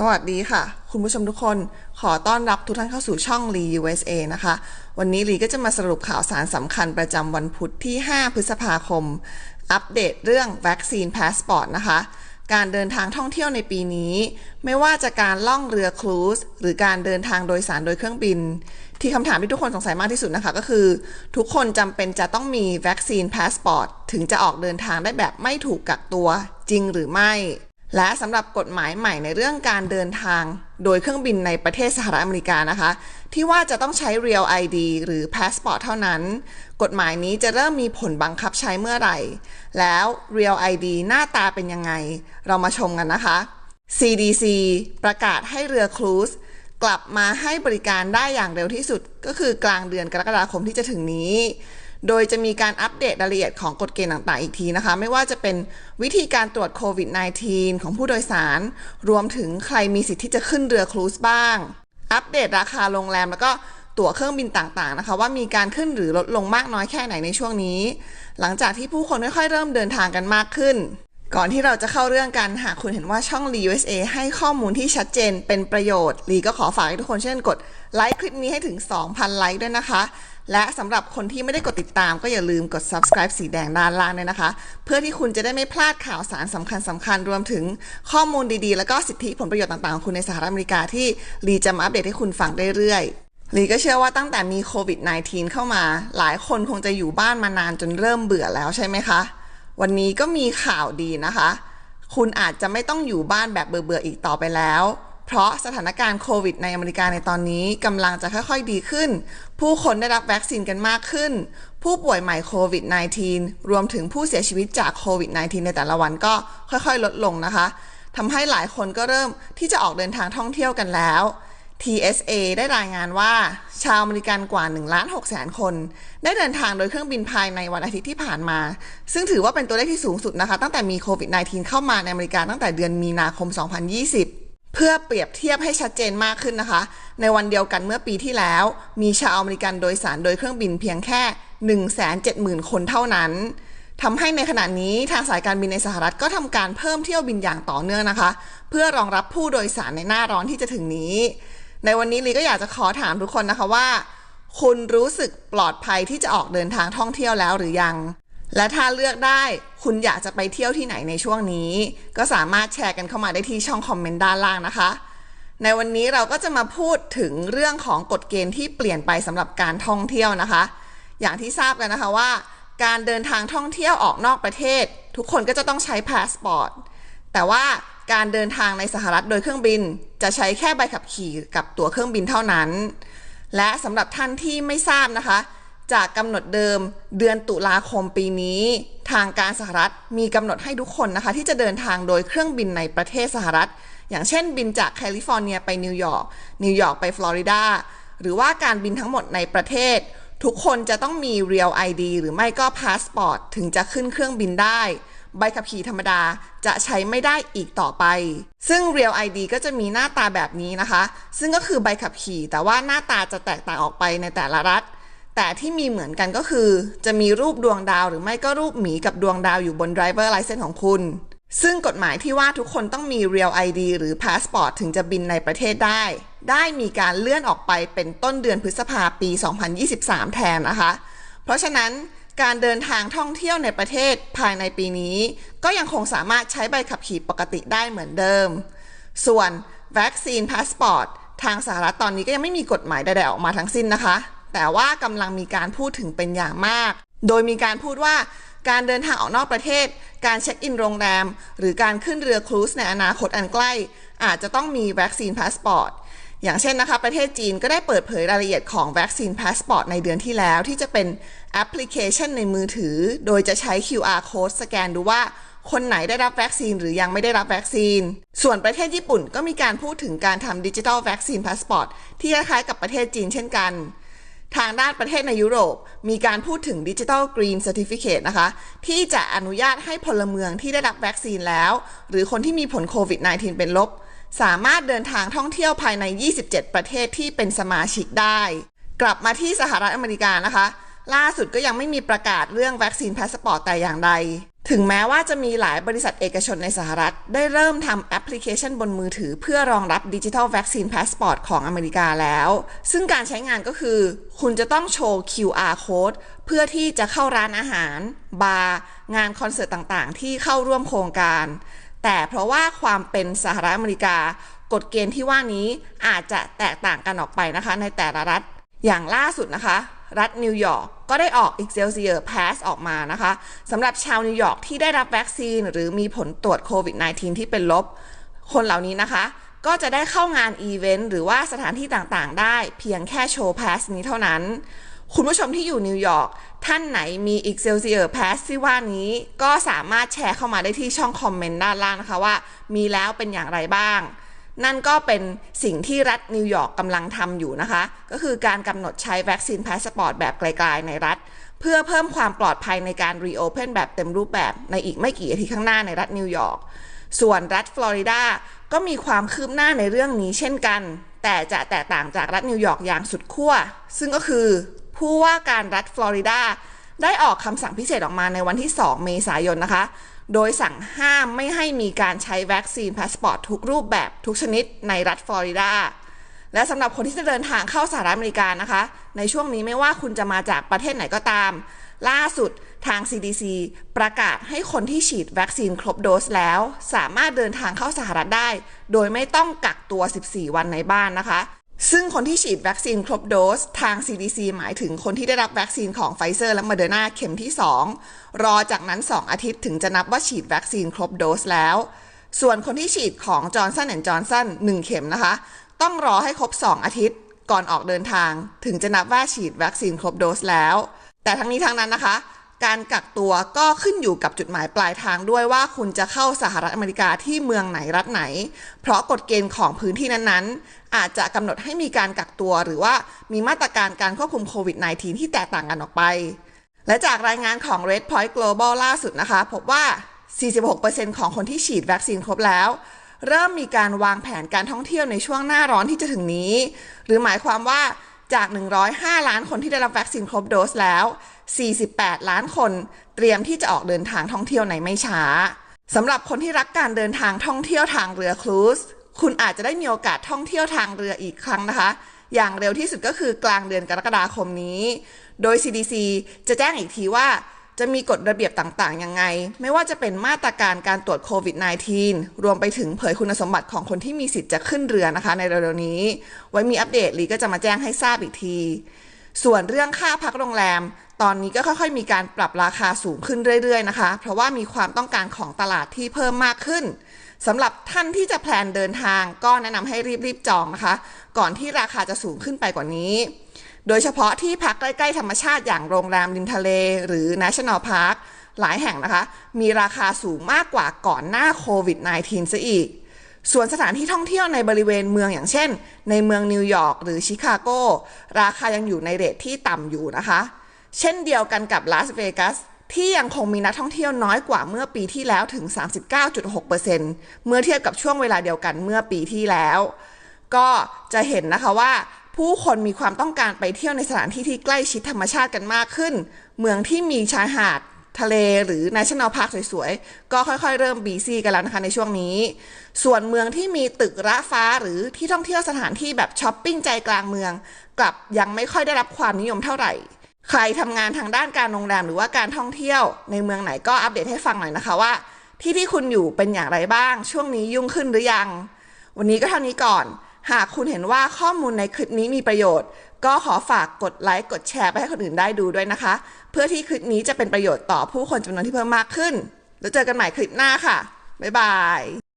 สวัสดีค่ะ คุณผู้ชมทุกคนขอต้อนรับทุกท่านเข้าสู่ช่อง Lee USA นะคะ วันนี้ลีก็จะมาสรุปข่าวสารสำคัญประจำวันพุธที่ 5 พฤษภาคม อัปเดตเรื่องวัคซีนพาสปอร์ตนะคะ การเดินทางท่องเที่ยวในปีนี้ ไม่ว่าจะการล่องเรือครูซหรือการเดินทางโดยสารโดยเครื่องบิน ที่คำถามที่ทุกคนสงสัยมากที่สุดนะคะก็คือ ทุกคนจำเป็นจะต้องมีวัคซีนพาสปอร์ตถึงจะออกเดินทางได้แบบไม่ถูกกักตัวจริงหรือไม่ และสำหรับกฎหมายใหม่ในเรื่องการเดินทาง โดยเครื่องบินในประเทศสหรัฐอเมริกานะคะ ที่ว่าจะต้องใช้ Real ID หรือ Passport เท่านั้น กฎหมายนี้จะเริ่มมีผลบังคับใช้เมื่อไหร่ แล้ว Real ID หน้าตาเป็นยังไง เรามาชมกันนะคะ CDC ประกาศให้เรือครูซกลับมาให้บริการได้อย่างเร็วที่สุดก็คือกลางเดือนกรกฎาคมที่จะถึงนี้ โดยจะมีการอัปเดตรายละเอียดของกฎเกณฑ์ต่างๆ อีกทีนะคะ ไม่ว่าจะเป็นวิธีการตรวจโควิด -19 ของผู้โดยสาร รวมถึงใครมีสิทธิ์ที่จะขึ้นเรือครูซบ้าง อัปเดตราคาโรงแรมแล้วก็ตั๋วเครื่องบินต่างๆนะคะ ว่ามีการขึ้นหรือลดลงมากน้อยแค่ไหนในช่วงนี้ หลังจากที่ผู้คนค่อยๆเริ่มเดินทางกันมากขึ้น ก่อนที่เราจะเข้าเรื่องกันหากคุณเห็นว่าช่อง Lee USA ให้ข้อมูลที่ชัดเจนเป็นประโยชน์ลีก็ขอฝากให้ทุกคนเช่นกดไลค์คลิปนี้ให้ถึง 2,000 ไลค์ด้วยนะคะ และสำหรับคนที่ไม่ได้กดติดตามก็อย่าลืมกด subscribe สีแดงด้านล่างด้วยนะคะ เพื่อที่คุณจะได้ไม่พลาดข่าวสารสำคัญสคัญๆรวมถึงข้อมูลดีๆ แล้วก็สิทธิผลประโยชน์ต่างๆของคุณในสหรัฐอเมริกาที่ลีจะมาอัปเดตให้คุณฟังเรื่อยๆลีก็เชื่อว่าตั้งแต่มีโควิด -19 เข้ามา หลายคนคงจะอยู่บ้านมานานจนเริ่มเบื่อแล้วใช่ไหมคะ วันนี้ก็มีข่าวดีนะคะ คุณอาจจะไม่ต้องอยู่บ้านแบบเบื่อๆอีกต่อไปแล้ว เพราะสถานการณ์โควิดในอเมริกาในตอนนี้กำลังจะค่อยๆดีขึ้น ผู้คนได้รับวัคซีนกันมากขึ้น ผู้ป่วยใหม่โควิด -19 รวมถึงผู้เสียชีวิตจากโควิด -19 ในแต่ละวันก็ค่อยๆ ลดลงนะคะทำให้หลายคนก็เริ่มที่จะออกเดินทางท่องเที่ยวกันแล้ว TSA ได้รายงานว่าชาวอเมริกันกว่า1ล้าน6แสนคน ได้เดินทางโดยเครื่องบินภายในวันอาทิตย์ที่ผ่านมา ซึ่งถือว่าเป็นตัวเลขที่สูงสุดนะคะ ตั้งแต่มีโควิด -19 เข้ามาในอเมริกาตั้งแต่เดือนมีนาคม 2020 เพื่อเปรียบเทียบให้ชัดเจนมากขึ้นนะคะ ในวันเดียวกันเมื่อปีที่แล้ว มีชาวอเมริกันโดยสารโดยเครื่องบินเพียงแค่ 170,000 คนเท่านั้นทำให้ในขณะนี้ทางสายการบินในสหรัฐก็ทำการเพิ่มเที่ยวบินอย่างต่อเนื่องนะคะ เพื่อรองรับผู้โดยสารในหน้าร้อนที่จะถึงนี้ ในวันนี้ลีก็อยากจะขอถามทุกคนนะคะว่า คุณรู้สึกปลอดภัยที่จะออกเดินทางท่องเที่ยวแล้วหรือยัง และถ้าเลือกได้คุณอยากจะไปเที่ยวที่ไหนในช่วงนี้ ก็สามารถแชร์กันเข้ามาได้ที่ช่องคอมเมนต์ด้านล่างนะคะ ในวันนี้เราก็จะมาพูดถึงเรื่องของกฎเกณฑ์ที่เปลี่ยนไปสำหรับการท่องเที่ยวนะคะ อย่างที่ทราบกันนะคะว่า การเดินทางท่องเที่ยวออกนอกประเทศ ทุกคนก็จะต้องใช้พาสปอร์ตแต่ว่าการเดินทางในสหรัฐโดยเครื่องบิน จะใช้แค่ใบขับขี่กับตั๋วเครื่องบินเท่านั้น และสำหรับท่านที่ไม่ทราบนะคะ จากกำหนดเดิมเดือนตุลาคมปีนี้ ทางการสหรัฐมีกำหนดให้ทุกคนนะคะ ที่จะเดินทางโดยเครื่องบินในประเทศสหรัฐ อย่างเช่นบินจากแคลิฟอร์เนียไปนิวยอร์กนิวยอร์กไปฟลอริดาหรือว่าการบินทั้งหมดในประเทศ ทุกคนจะต้องมี Real ID หรือไม่ก็พาสปอร์ตถึงจะขึ้นเครื่องบินได้ ใบขับขี่ธรรมดาจะใช้ไม่ได้อีกต่อไป ซึ่ง Real ID ก็จะมีหน้าตาแบบนี้นะคะ ซึ่งก็คือใบขับขี่ แต่ว่าหน้าตาจะแตกต่างออกไปในแต่ละรัฐ แต่ที่มีเหมือนกันก็คือ จะมีรูปดวงดาวหรือไม่ก็รูปหมีกับดวงดาวอยู่บน driver license ของคุณ ซึ่งกฎหมายที่ว่าทุกคนต้องมี Real ID หรือ Passport ถึงจะบินในประเทศได้ ได้มีการเลื่อนออกไปเป็นต้นเดือนพฤษภาปี 2023 แทนนะคะ เพราะฉะนั้นการเดินทางท่องเที่ยวในประเทศภายในปีนี้ ก็ยังคงสามารถใช้ใบขับขี่ปกติได้เหมือนเดิม ส่วนวัคซีนพาสปอร์ตทางสหรัฐตอนนี้ก็ยังไม่มีกฎหมายใดๆออกมาทั้งสิ้นนะคะ แต่ว่ากำลังมีการพูดถึงเป็นอย่างมาก โดยมีการพูดว่าการเดินทางออกนอกประเทศ การเช็คอินโรงแรม หรือการขึ้นเรือครูซในอนาคตอันใกล้ อาจจะต้องมีวัคซีนพาสปอร์ต อย่างเช่นนะคะ ประเทศจีนก็ได้เปิดเผยรายละเอียดของวัคซีนพาสปอร์ตในเดือนที่แล้ว ที่จะเป็นแอปพลิเคชันในมือถือ โดยจะใช้ QR code สแกนดูว่าคนไหนได้รับวัคซีนหรือยังไม่ได้รับวัคซีน ส่วนประเทศญี่ปุ่นก็มีการพูดถึงการทำดิจิทัลวัคซีนพาสปอร์ตที่คล้ายๆกับประเทศจีนเช่นกัน ทางด้านประเทศในยุโรป มีการพูดถึงดิจิทัลกรีนเซอร์ติฟิเคนะคะ ที่จะอนุญาตให้พลเมืองที่ได้รับวัคซีนแล้ว หรือคนที่มีผลโควิด -19 เป็นลบ สามารถเดินทางท่องเที่ยวภายใน 27 ประเทศที่เป็นสมาชิกได้ กลับมาที่สหรัฐอเมริกานะคะ ล่าสุดก็ยังไม่มีประกาศเรื่องวัคซีนพาสปอร์ตแต่อย่างใด ถึงแม้ว่าจะมีหลายบริษัทเอกชนในสหรัฐ ได้เริ่มทำแอปพลิเคชันบนมือถือเพื่อรองรับดิจิทัลวัคซีนพาสปอร์ตของอเมริกาแล้ว ซึ่งการใช้งานก็คือ คุณจะต้องโชว์ QR code เพื่อที่จะเข้าร้านอาหาร บาร์ งานคอนเสิร์ตต่างๆ ที่เข้าร่วมโครงการ แต่เพราะว่าความเป็นสหรัฐอเมริกากฎเกณฑ์ที่ว่านี้อาจจะแตกต่างกันออกไปนะคะในแต่ละรัฐ อย่างล่าสุดนะคะ รัฐนิวยอร์ก ก็ได้ออก Excelsior Pass ออกมานะคะสำหรับชาวนิวยอร์กที่ได้รับวัคซีน หรือมีผลตรวจโควิด -19 ที่เป็นลบ คนเหล่านี้นะคะ ก็จะได้เข้างานอีเวนต์หรือว่าสถานที่ต่างๆ ได้เพียงแค่โชว์ Pass นี้เท่านั้น คุณผู้ชมที่อยู่นิวยอร์กท่านไหนมี Excelsior Pass ที่ว่านี้ก็สามารถแชร์เข้ามาได้ที่ช่องคอมเมนต์ด้านล่างนะคะว่า มีแล้วเป็นอย่างไรบ้าง นั่นก็เป็นสิ่งที่รัฐนิวยอร์กกำลังทำอยู่นะคะ ก็คือการกำหนดใช้วัคซีนพาสปอร์ตแบบไกลๆในรัฐ เพื่อเพิ่มความปลอดภัยในการรีโอเพนแบบเต็มรูปแบบในอีกไม่กี่อาทิตย์ข้างหน้าในรัฐนิวยอร์กส่วนรัฐฟลอริดาก็มีความคืบหน้าในเรื่องนี้เช่นกัน แต่จะแตกต่างจากรัฐนิวยอร์กอย่างสุดขั้ว ซึ่งก็คือผู้ว่าการรัฐฟลอริดาได้ออกคำสั่งพิเศษออกมาในวันที่ 2 เมษายนนะคะ โดยสั่งห้ามไม่ให้มีการใช้วัคซีนพาสปอร์ตทุกรูปแบบทุกชนิดในรัฐฟลอริดา และสำหรับคนที่จะเดินทางเข้าสหรัฐอเมริกานะคะ ในช่วงนี้ไม่ว่าคุณจะมาจากประเทศไหนก็ตาม ล่าสุดทาง CDC ประกาศให้คนที่ฉีดวัคซีนครบโดสแล้ว สามารถเดินทางเข้าสหรัฐได้ โดยไม่ต้องกักตัว 14 วันในบ้านนะคะ ซึ่งคนที่ฉีดวัคซีนครบโดส ทาง CDC หมายถึงคนที่ได้รับวัคซีนของไฟเซอร์และมเดอร์นาเข็มที่ 2 รอจากนั้น 2 อาทิตย์ถึงจะนับว่าฉีดวัคซีนครบโดสแล้ว ส่วนคนที่ฉีดของจอร์นสันแอนด์จอร์นสัน1เข็มนะคะ ต้องรอให้ครบ 2 อาทิตย์ก่อนออกเดินทาง ถึงจะนับว่าฉีดวัคซีนครบโดสแล้ว แต่ทั้งนี้ทั้งนั้นนะคะ การกักตัวก็ขึ้นอยู่กับจุดหมายปลายทางด้วยว่าคุณจะเข้าสหรัฐอเมริกาที่เมืองไหนรัฐไหน เพราะกฎเกณฑ์ของพื้นที่นั้นๆ อาจจะกำหนดให้มีการกักตัว หรือว่ามีมาตรการการควบคุมโควิด -19 ที่แตกต่างกันออกไป และจากรายงานของ Red Point Global ล่าสุดนะคะ พบว่า 46%ของคนที่ฉีดวัคซีนครบแล้วเริ่มมีการวางแผนการท่องเที่ยวในช่วงหน้าร้อนที่จะถึงนี้ หรือหมายความว่า จาก 105 ล้านคนที่ได้รับวัคซีนครบโดสแล้ว 48 ล้านคนเตรียมที่จะออกเดินทางท่องเที่ยวในไม่ช้าสำหรับคนที่รักการเดินทางท่องเที่ยวทางเรือครูซคุณอาจจะได้มีโอกาสท่องเที่ยวทางเรืออีกครั้งนะคะ อย่างเร็วที่สุดก็คือกลางเดือนกรกฎาคมนี้ โดย CDC จะแจ้งอีกทีว่า จะมีกฎระเบียบต่างๆ ยังไง ไม่ว่าจะเป็นมาตรการการตรวจโควิด -19 รวมไปถึงเผยคุณสมบัติของคนที่มีสิทธิ์จะขึ้นเรือนะคะในเร็วๆนี้ ไว้มีอัปเดตลีก็จะมาแจ้งให้ทราบอีกที ส่วนเรื่องค่าพักโรงแรม ตอนนี้ก็ค่อยๆ มีการปรับราคาสูงขึ้นเรื่อยๆนะคะ เพราะว่ามีความต้องการของตลาดที่เพิ่มมากขึ้นสำหรับท่านที่จะแพลนเดินทางก็แนะนำให้รีบๆจองนะคะ ก่อนที่ราคาจะสูงขึ้นไปกว่านี้ โดยเฉพาะที่พักใกล้ ๆ ธรรมชาติอย่างโรงแรมริมทะเล หรือ National Park หลายแห่งนะคะ มีราคาสูงมากกว่าก่อนหน้าโควิด -19 ซะอีก ส่วนสถานที่ท่องเที่ยวในบริเวณเมืองอย่างเช่น ในเมืองนิวยอร์กหรือชิคาโกราคายังอยู่ในเรทที่ต่ำอยู่นะคะ เช่นเดียวกันกับลาสเวกัสที่ยังคงมีนักท่องเที่ยวน้อยกว่าเมื่อปีที่แล้วถึง 39.6%เมื่อเทียบกับช่วงเวลาเดียวกันเมื่อปีที่แล้ว ก็จะเห็นนะคะว่า ผู้คนมีความต้องการไปเที่ยวในสถานที่ที่ใกล้ชิดธรรมชาติกันมากขึ้น เมืองที่มีชายหาดทะเลหรือ National Park สวยๆ ก็ค่อยๆ เริ่มบีซีกันแล้วนะคะในช่วงนี้ ส่วนเมืองที่มีตึกระฟ้าหรือที่ท่องเที่ยวสถานที่แบบช้อปปิ้งใจกลางเมือง กลับยังไม่ค่อยได้รับความนิยมเท่าไหร่ ใครทำงานทางด้านการโรงแรมหรือว่าการท่องเที่ยวในเมืองไหนก็อัปเดตให้ฟังหน่อยนะคะว่า ที่ที่คุณอยู่เป็นอย่างไรบ้าง ช่วงนี้ยุ่งขึ้นหรือยัง วันนี้ก็เท่านี้ก่อน หากคุณเห็นว่าข้อมูลในคลิปนี้มีประโยชน์ ก็ขอฝากกดไลค์กดแชร์ไปให้คนอื่นได้ดูด้วยนะคะ เพื่อที่คลิปนี้จะเป็นประโยชน์ต่อผู้คนจำนวนที่เพิ่มมากขึ้น แล้วเจอกันใหม่คลิปหน้าค่ะ บ๊ายบาย